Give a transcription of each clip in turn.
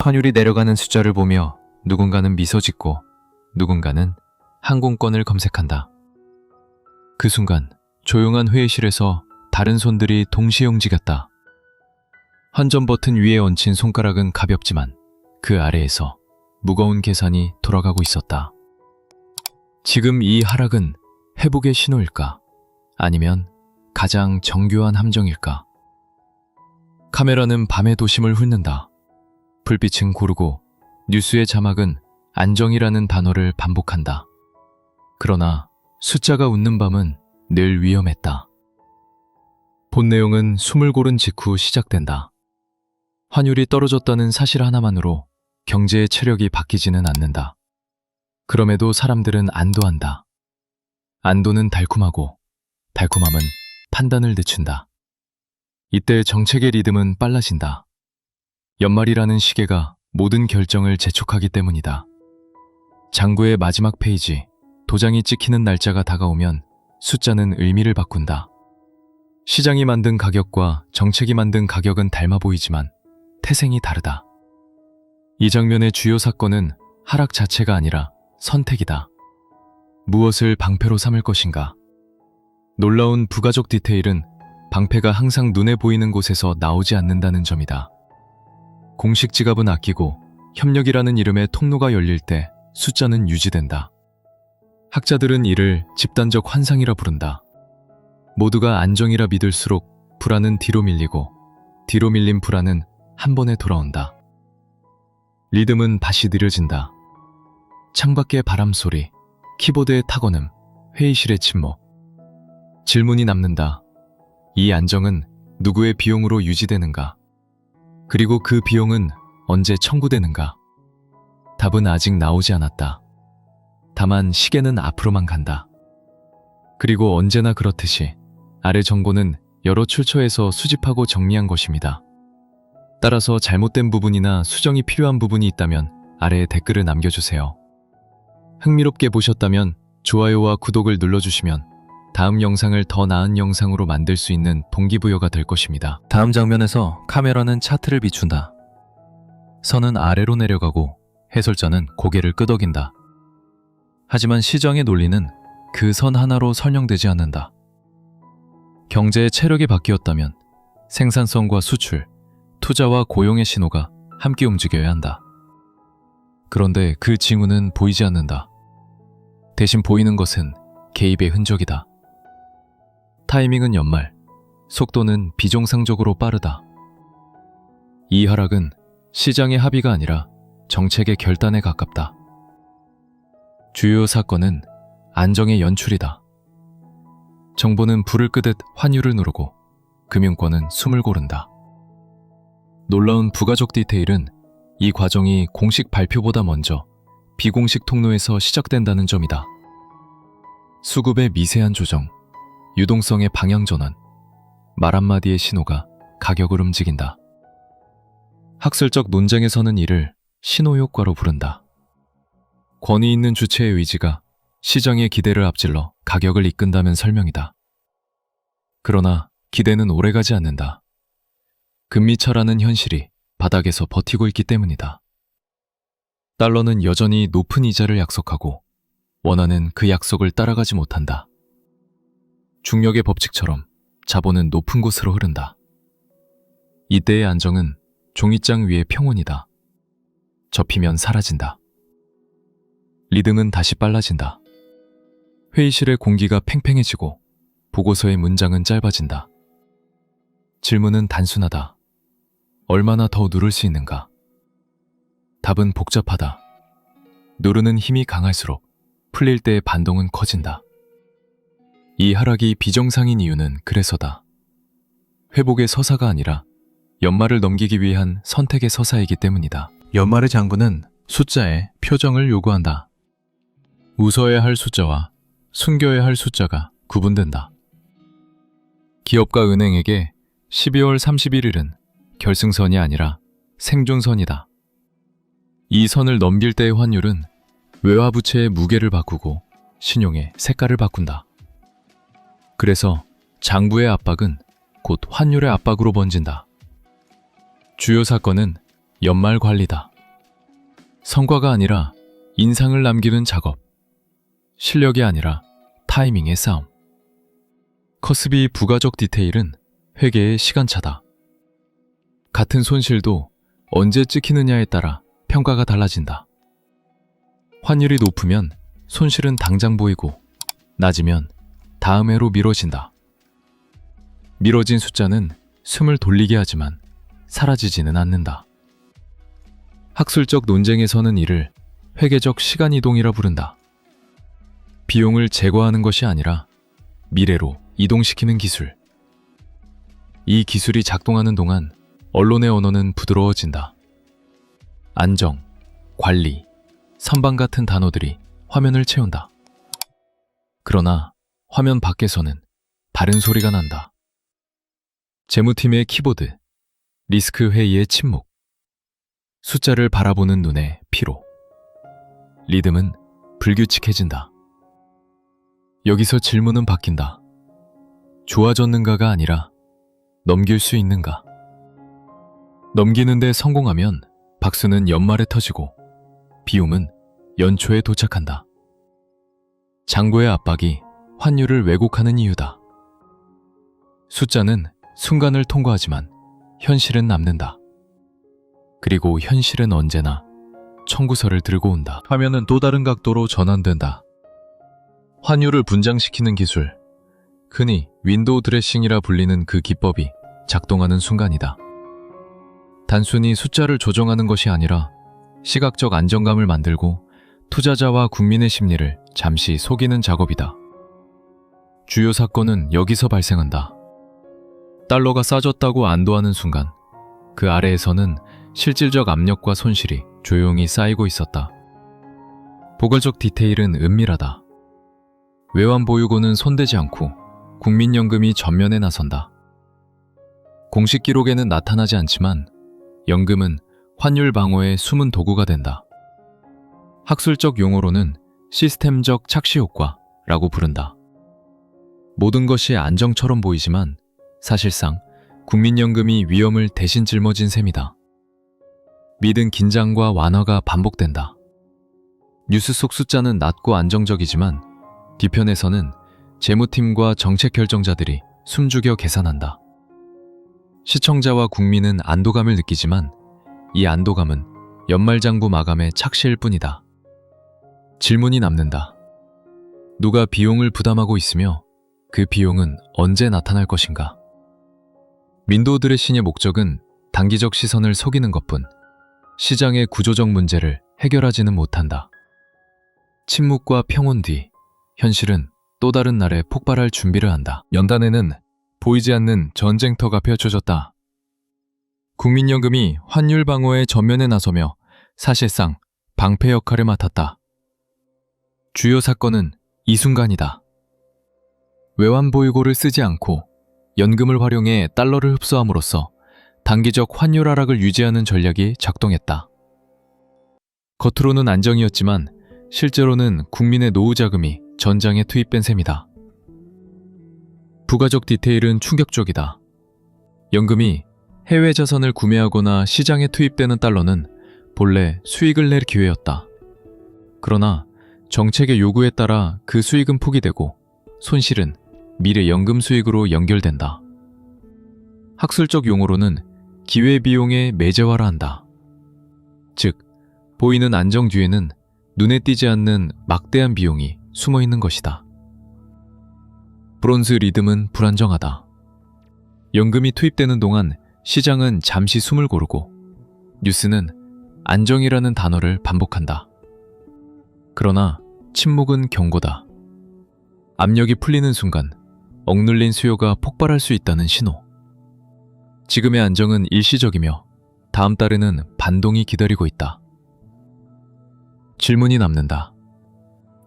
환율이 내려가는 숫자를 보며 누군가는 미소 짓고 누군가는 항공권을 검색한다. 그 순간 조용한 회의실에서 다른 손들이 동시에 움직였다. 환전 버튼 위에 얹힌 손가락은 가볍지만 그 아래에서 무거운 계산이 돌아가고 있었다. 지금 이 하락은 회복의 신호일까? 아니면 가장 정교한 함정일까? 카메라는 밤의 도심을 훑는다. 불빛은 고르고 뉴스의 자막은 안정이라는 단어를 반복한다. 그러나 숫자가 웃는 밤은 늘 위험했다. 본 내용은 숨을 고른 직후 시작된다. 환율이 떨어졌다는 사실 하나만으로 경제의 체력이 바뀌지는 않는다. 그럼에도 사람들은 안도한다. 안도는 달콤하고 달콤함은 판단을 늦춘다. 이때 정책의 리듬은 빨라진다. 연말이라는 시계가 모든 결정을 재촉하기 때문이다. 장부의 마지막 페이지, 도장이 찍히는 날짜가 다가오면 숫자는 의미를 바꾼다. 시장이 만든 가격과 정책이 만든 가격은 닮아 보이지만 태생이 다르다. 이 장면의 주요 사건은 하락 자체가 아니라 선택이다. 무엇을 방패로 삼을 것인가? 놀라운 부가적 디테일은 방패가 항상 눈에 보이는 곳에서 나오지 않는다는 점이다. 공식 지갑은 아끼고 협력이라는 이름의 통로가 열릴 때 숫자는 유지된다. 학자들은 이를 집단적 환상이라 부른다. 모두가 안정이라 믿을수록 불안은 뒤로 밀리고 뒤로 밀린 불안은 한 번에 돌아온다. 리듬은 다시 느려진다. 창밖의 바람 소리, 키보드의 타건음, 회의실의 침묵. 질문이 남는다. 이 안정은 누구의 비용으로 유지되는가? 그리고 그 비용은 언제 청구되는가? 답은 아직 나오지 않았다. 다만 시계는 앞으로만 간다. 그리고 언제나 그렇듯이 아래 정보는 여러 출처에서 수집하고 정리한 것입니다. 따라서 잘못된 부분이나 수정이 필요한 부분이 있다면 아래에 댓글을 남겨주세요. 흥미롭게 보셨다면 좋아요와 구독을 눌러주시면 다음 영상을 더 나은 영상으로 만들 수 있는 동기부여가 될 것입니다. 다음 장면에서 카메라는 차트를 비춘다. 선은 아래로 내려가고 해설자는 고개를 끄덕인다. 하지만 시장의 논리는 그 선 하나로 설명되지 않는다. 경제의 체력이 바뀌었다면 생산성과 수출, 투자와 고용의 신호가 함께 움직여야 한다. 그런데 그 징후는 보이지 않는다. 대신 보이는 것은 개입의 흔적이다. 타이밍은 연말, 속도는 비정상적으로 빠르다. 이 하락은 시장의 합의가 아니라 정책의 결단에 가깝다. 주요 사건은 안정의 연출이다. 정부는 불을 끄듯 환율을 누르고 금융권은 숨을 고른다. 놀라운 부가적 디테일은 이 과정이 공식 발표보다 먼저 비공식 통로에서 시작된다는 점이다. 수급의 미세한 조정, 유동성의 방향 전환, 말 한마디의 신호가 가격을 움직인다. 학술적 논쟁에서는 이를 신호 효과로 부른다. 권위 있는 주체의 의지가 시장의 기대를 앞질러 가격을 이끈다면 설명이다. 그러나 기대는 오래가지 않는다. 금리차라는 현실이 바닥에서 버티고 있기 때문이다. 달러는 여전히 높은 이자를 약속하고 원하는 그 약속을 따라가지 못한다. 중력의 법칙처럼 자본은 높은 곳으로 흐른다. 이때의 안정은 종이장 위의 평온이다. 접히면 사라진다. 리듬은 다시 빨라진다. 회의실의 공기가 팽팽해지고 보고서의 문장은 짧아진다. 질문은 단순하다. 얼마나 더 누를 수 있는가? 답은 복잡하다. 누르는 힘이 강할수록 풀릴 때의 반동은 커진다. 이 하락이 비정상인 이유는 그래서다. 회복의 서사가 아니라 연말을 넘기기 위한 선택의 서사이기 때문이다. 연말의 장부는 숫자에 표정을 요구한다. 웃어야 할 숫자와 숨겨야 할 숫자가 구분된다. 기업과 은행에게 12월 31일은 결승선이 아니라 생존선이다. 이 선을 넘길 때의 환율은 외화 부채의 무게를 바꾸고 신용의 색깔을 바꾼다. 그래서 장부의 압박은 곧 환율의 압박으로 번진다. 주요 사건은 연말 관리다. 성과가 아니라 인상을 남기는 작업. 실력이 아니라 타이밍의 싸움. 커스비 부가적 디테일은 회계의 시간차다. 같은 손실도 언제 찍히느냐에 따라 평가가 달라진다. 환율이 높으면 손실은 당장 보이고 낮으면 다음 해로 미뤄진다. 미뤄진 숫자는 숨을 돌리게 하지만 사라지지는 않는다. 학술적 논쟁에서는 이를 회계적 시간 이동이라 부른다. 비용을 제거하는 것이 아니라 미래로 이동시키는 기술. 이 기술이 작동하는 동안 언론의 언어는 부드러워진다. 안정, 관리, 선방 같은 단어들이 화면을 채운다. 그러나 화면 밖에서는 다른 소리가 난다. 재무팀의 키보드, 리스크 회의의 침묵, 숫자를 바라보는 눈의 피로, 리듬은 불규칙해진다. 여기서 질문은 바뀐다. 좋아졌는가가 아니라 넘길 수 있는가? 넘기는데 성공하면 박수는 연말에 터지고 비움은 연초에 도착한다. 장고의 압박이 환율을 왜곡하는 이유다. 숫자는 순간을 통과하지만 현실은 남는다. 그리고 현실은 언제나 청구서를 들고 온다. 화면은 또 다른 각도로 전환된다. 환율을 분장시키는 기술, 흔히 윈도우 드레싱이라 불리는 그 기법이 작동하는 순간이다. 단순히 숫자를 조정하는 것이 아니라 시각적 안정감을 만들고 투자자와 국민의 심리를 잠시 속이는 작업이다. 주요 사건은 여기서 발생한다. 달러가 싸졌다고 안도하는 순간, 그 아래에서는 실질적 압력과 손실이 조용히 쌓이고 있었다. 보컬적 디테일은 은밀하다. 외환 보유고는 손대지 않고 국민연금이 전면에 나선다. 공식 기록에는 나타나지 않지만 연금은 환율 방어의 숨은 도구가 된다. 학술적 용어로는 시스템적 착시 효과라고 부른다. 모든 것이 안정처럼 보이지만 사실상 국민연금이 위험을 대신 짊어진 셈이다. 믿은 긴장과 완화가 반복된다. 뉴스 속 숫자는 낮고 안정적이지만 뒤편에서는 재무팀과 정책 결정자들이 숨죽여 계산한다. 시청자와 국민은 안도감을 느끼지만 이 안도감은 연말장부 마감의 착시일 뿐이다. 질문이 남는다. 누가 비용을 부담하고 있으며 그 비용은 언제 나타날 것인가? 민도 드레싱의 목적은 단기적 시선을 속이는 것뿐 시장의 구조적 문제를 해결하지는 못한다. 침묵과 평온 뒤 현실은 또 다른 날에 폭발할 준비를 한다. 연단에는 보이지 않는 전쟁터가 펼쳐졌다. 국민연금이 환율 방어에 전면에 나서며 사실상 방패 역할을 맡았다. 주요 사건은 이 순간이다. 외환 보유고를 쓰지 않고 연금을 활용해 달러를 흡수함으로써 단기적 환율 하락을 유지하는 전략이 작동했다. 겉으로는 안정이었지만 실제로는 국민의 노후 자금이 전장에 투입된 셈이다. 부가적 디테일은 충격적이다. 연금이 해외 자산을 구매하거나 시장에 투입되는 달러는 본래 수익을 낼 기회였다. 그러나 정책의 요구에 따라 그 수익은 포기되고 손실은 미래 연금 수익으로 연결된다. 학술적 용어로는 기회비용의 매제화라 한다. 즉, 보이는 안정 뒤에는 눈에 띄지 않는 막대한 비용이 숨어 있는 것이다. 브론즈 리듬은 불안정하다. 연금이 투입되는 동안 시장은 잠시 숨을 고르고 뉴스는 안정이라는 단어를 반복한다. 그러나 침묵은 경고다. 압력이 풀리는 순간 억눌린 수요가 폭발할 수 있다는 신호. 지금의 안정은 일시적이며 다음 달에는 반동이 기다리고 있다. 질문이 남는다.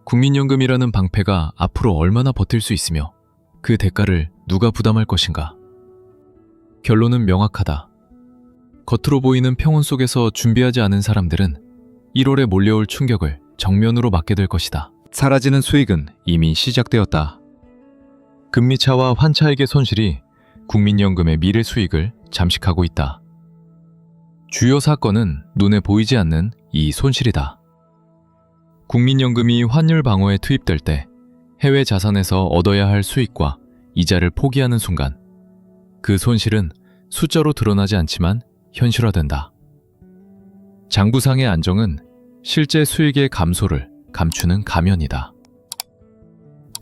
국민연금이라는 방패가 앞으로 얼마나 버틸 수 있으며 그 대가를 누가 부담할 것인가? 결론은 명확하다. 겉으로 보이는 평온 속에서 준비하지 않은 사람들은 1월에 몰려올 충격을 정면으로 맞게 될 것이다. 사라지는 수익은 이미 시작되었다. 금리차와 환차액의 손실이 국민연금의 미래 수익을 잠식하고 있다. 주요 사건은 눈에 보이지 않는 이 손실이다. 국민연금이 환율 방어에 투입될 때 해외 자산에서 얻어야 할 수익과 이자를 포기하는 순간 그 손실은 숫자로 드러나지 않지만 현실화된다. 장부상의 안정은 실제 수익의 감소를 감추는 가면이다.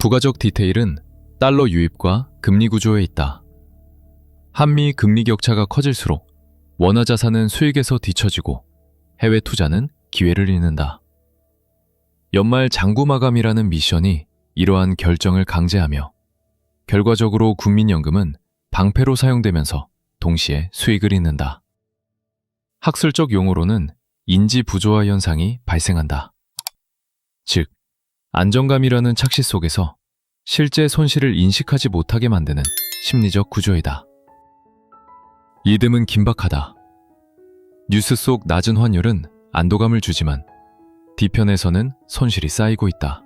부가적 디테일은 달러 유입과 금리 구조에 있다. 한미 금리 격차가 커질수록 원화 자산은 수익에서 뒤처지고 해외 투자는 기회를 잃는다. 연말 장구 마감이라는 미션이 이러한 결정을 강제하며 결과적으로 국민연금은 방패로 사용되면서 동시에 수익을 잇는다. 학술적 용어로는 인지 부조화 현상이 발생한다. 즉, 안정감이라는 착시 속에서 실제 손실을 인식하지 못하게 만드는 심리적 구조이다. 이듬은 긴박하다. 뉴스 속 낮은 환율은 안도감을 주지만 뒤편에서는 손실이 쌓이고 있다.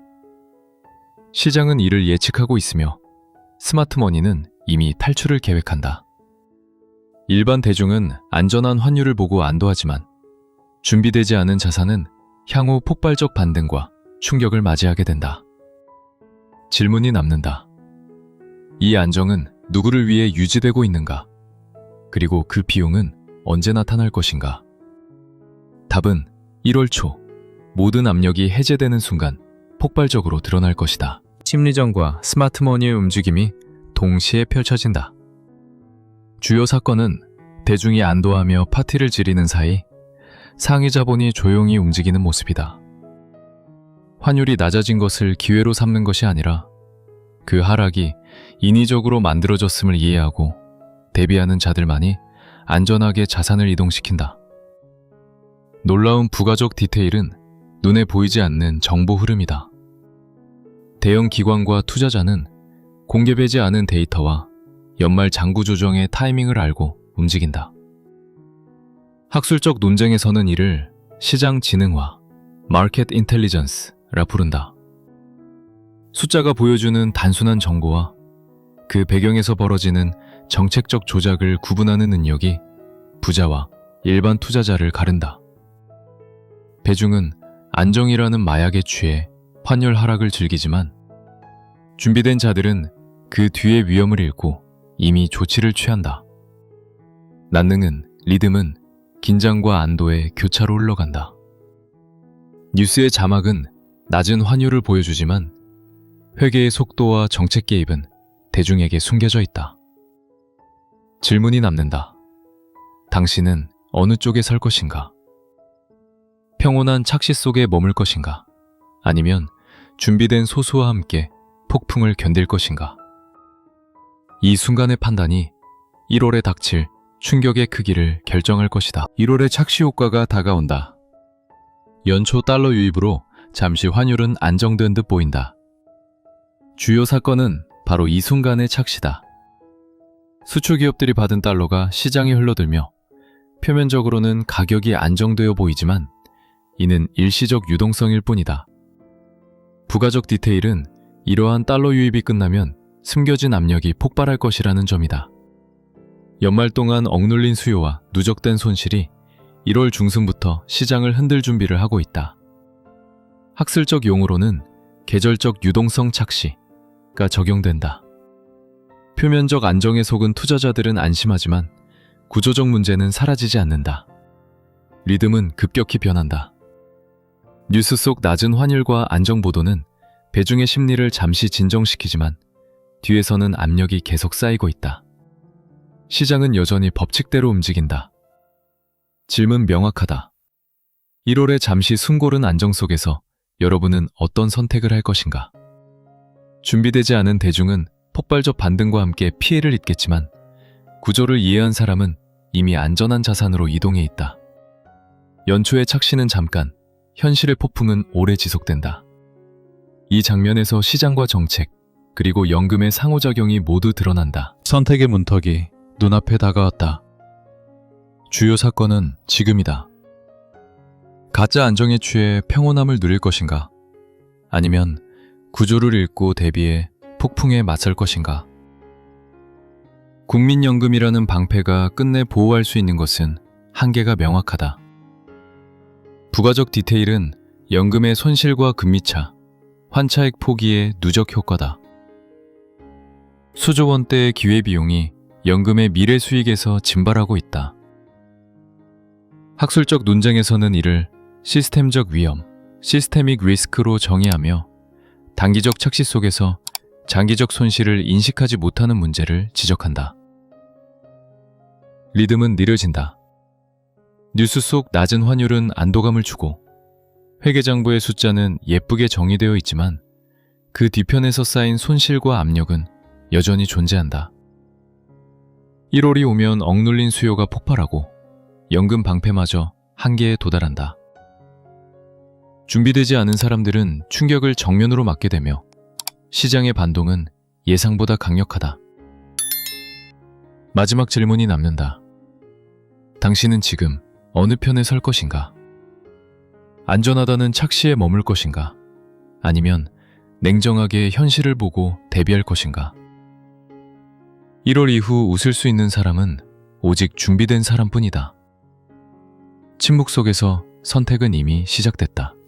시장은 이를 예측하고 있으며 스마트머니는 이미 탈출을 계획한다. 일반 대중은 안전한 환율을 보고 안도하지만 준비되지 않은 자산은 향후 폭발적 반등과 충격을 맞이하게 된다. 질문이 남는다. 이 안정은 누구를 위해 유지되고 있는가? 그리고 그 비용은 언제 나타날 것인가? 답은 1월 초 모든 압력이 해제되는 순간 폭발적으로 드러날 것이다. 심리전과 스마트머니의 움직임이 동시에 펼쳐진다. 주요 사건은 대중이 안도하며 파티를 지르는 사이 상위 자본이 조용히 움직이는 모습이다. 환율이 낮아진 것을 기회로 삼는 것이 아니라 그 하락이 인위적으로 만들어졌음을 이해하고 대비하는 자들만이 안전하게 자산을 이동시킨다. 놀라운 부가적 디테일은 눈에 보이지 않는 정보 흐름이다. 대형 기관과 투자자는 공개되지 않은 데이터와 연말 장구 조정의 타이밍을 알고 움직인다. 학술적 논쟁에서는 이를 시장 지능화, 마켓 인텔리전스 라 부른다. 숫자가 보여주는 단순한 정보와 그 배경에서 벌어지는 정책적 조작을 구분하는 능력이 부자와 일반 투자자를 가른다. 배중은 안정이라는 마약에 취해 환율 하락을 즐기지만 준비된 자들은 그 뒤의 위험을 읽고 이미 조치를 취한다. 난능은 리듬은 긴장과 안도의 교차로 흘러간다. 뉴스의 자막은 낮은 환율을 보여주지만 회계의 속도와 정책 개입은 대중에게 숨겨져 있다. 질문이 남는다. 당신은 어느 쪽에 설 것인가? 평온한 착시 속에 머물 것인가? 아니면 준비된 소수와 함께 폭풍을 견딜 것인가? 이 순간의 판단이 1월에 닥칠 충격의 크기를 결정할 것이다. 1월의 착시 효과가 다가온다. 연초 달러 유입으로 잠시 환율은 안정된 듯 보인다. 주요 사건은 바로 이 순간의 착시다. 수출 기업들이 받은 달러가 시장에 흘러들며 표면적으로는 가격이 안정되어 보이지만 이는 일시적 유동성일 뿐이다. 부가적 디테일은 이러한 달러 유입이 끝나면 숨겨진 압력이 폭발할 것이라는 점이다. 연말 동안 억눌린 수요와 누적된 손실이 1월 중순부터 시장을 흔들 준비를 하고 있다. 학술적 용어로는 계절적 유동성 착시가 적용된다. 표면적 안정에 속은 투자자들은 안심하지만 구조적 문제는 사라지지 않는다. 리듬은 급격히 변한다. 뉴스 속 낮은 환율과 안정 보도는 배중의 심리를 잠시 진정시키지만 뒤에서는 압력이 계속 쌓이고 있다. 시장은 여전히 법칙대로 움직인다. 질문 명확하다. 1월에 잠시 숨고른 안정 속에서 여러분은 어떤 선택을 할 것인가? 준비되지 않은 대중은 폭발적 반등과 함께 피해를 입겠지만 구조를 이해한 사람은 이미 안전한 자산으로 이동해 있다. 연초의 착시는 잠깐, 현실의 폭풍은 오래 지속된다. 이 장면에서 시장과 정책, 그리고 연금의 상호작용이 모두 드러난다. 선택의 문턱이 눈앞에 다가왔다. 주요 사건은 지금이다. 가짜 안정에 취해 평온함을 누릴 것인가? 아니면 구조를 읽고 대비해 폭풍에 맞설 것인가? 국민연금이라는 방패가 끝내 보호할 수 있는 것은 한계가 명확하다. 부가적 디테일은 연금의 손실과 금리차, 환차액 포기의 누적 효과다. 수조 원대의 기회비용이 연금의 미래 수익에서 증발하고 있다. 학술적 논쟁에서는 이를 시스템적 위험, 시스테믹 리스크로 정의하며 단기적 착시 속에서 장기적 손실을 인식하지 못하는 문제를 지적한다. 리듬은 느려진다. 뉴스 속 낮은 환율은 안도감을 주고 회계장부의 숫자는 예쁘게 정의되어 있지만 그 뒤편에서 쌓인 손실과 압력은 여전히 존재한다. 1월이 오면 억눌린 수요가 폭발하고 연금 방패마저 한계에 도달한다. 준비되지 않은 사람들은 충격을 정면으로 맞게 되며 시장의 반동은 예상보다 강력하다. 마지막 질문이 남는다. 당신은 지금 어느 편에 설 것인가? 안전하다는 착시에 머물 것인가? 아니면 냉정하게 현실을 보고 대비할 것인가? 1월 이후 웃을 수 있는 사람은 오직 준비된 사람뿐이다. 침묵 속에서 선택은 이미 시작됐다.